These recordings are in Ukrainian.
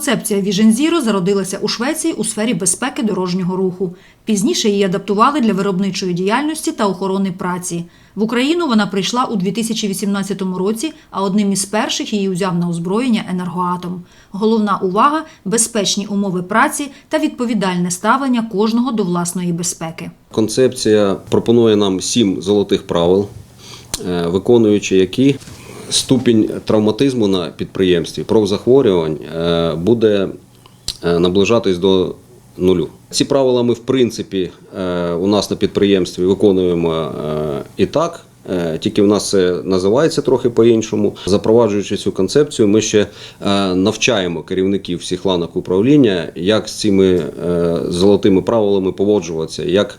Концепція Vision Zero зародилася у Швеції у сфері безпеки дорожнього руху. Пізніше її адаптували для виробничої діяльності та охорони праці. В Україну вона прийшла у 2018 році, а одним із перших її узяв на озброєння енергоатом. Головна увага безпечні умови праці та відповідальне ставлення кожного до власної безпеки. Концепція пропонує нам сім золотих правил, е, виконуючи які ступінь травматизму на підприємстві, профзахворювань е, буде е, наближатись до нулю. Ці правила ми, в принципі, е, у нас на підприємстві виконуємо і так. Тільки в нас це називається трохи по-іншому. Запроваджуючи цю концепцію, ми ще навчаємо керівників всіх ланок управління, як з цими золотими правилами поводжуватися, як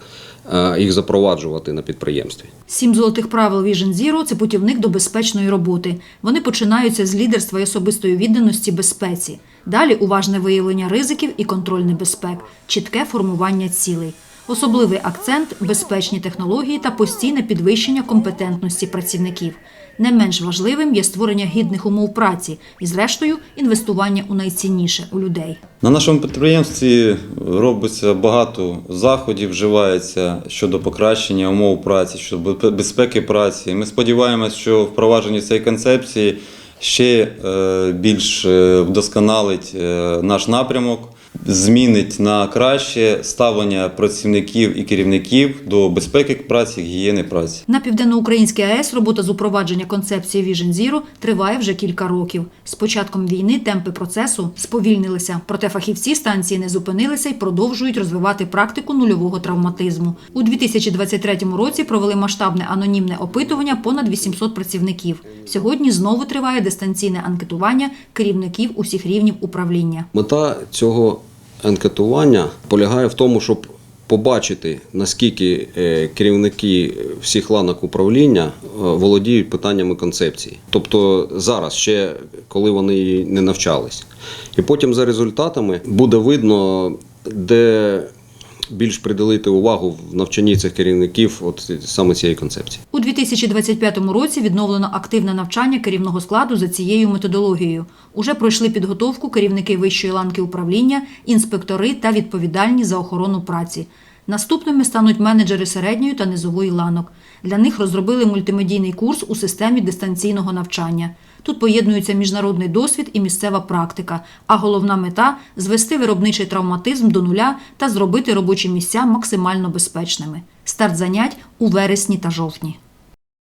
їх запроваджувати на підприємстві. Сім золотих правил Vision Zero – це путівник до безпечної роботи. Вони починаються з лідерства і особистої відданості безпеці. Далі уважне виявлення ризиків і контроль небезпек, чітке формування цілей. Особливий акцент безпечні технології та постійне підвищення компетентності працівників. Не менш важливим є створення гідних умов праці і, зрештою, інвестування у найцінніше у людей. На нашому підприємстві робиться багато заходів, вживається щодо покращення умов праці, щодо безпеки праці. Ми сподіваємось, що впровадження цієї концепції ще е, більш е, вдосконалить е, наш напрямок, змінить на краще ставлення працівників і керівників до безпеки праці, гігієни праці. На південноукраїнській АЕС робота з упровадження концепції Vision Zero триває вже кілька років. З початком війни темпи процесу сповільнилися, проте фахівці станції не зупинилися і продовжують розвивати практику нульового травматизму. У 2023 році провели масштабне анонімне опитування понад 800 працівників. Сьогодні знову триває дистанційне анкетування керівників усіх рівнів управління. Мета цього анкетування полягає в тому, щоб побачити, наскільки е, керівники всіх ланок управління е, володіють питаннями концепції. Тобто зараз, ще коли вони не навчались. І потім за результатами буде видно, де більш приділити увагу в навчанні цих керівників от саме цієї концепції. У 2025 році відновлено активне навчання керівного складу за цією методологією. Уже пройшли підготовку керівники вищої ланки управління, інспектори та відповідальні за охорону праці. Наступними стануть менеджери середньої та низової ланок. Для них розробили мультимедійний курс у системі дистанційного навчання. Тут поєднуються міжнародний досвід і місцева практика, а головна мета звести виробничий травматизм до нуля та зробити робочі місця максимально безпечними. Старт занять у вересні та жовтні.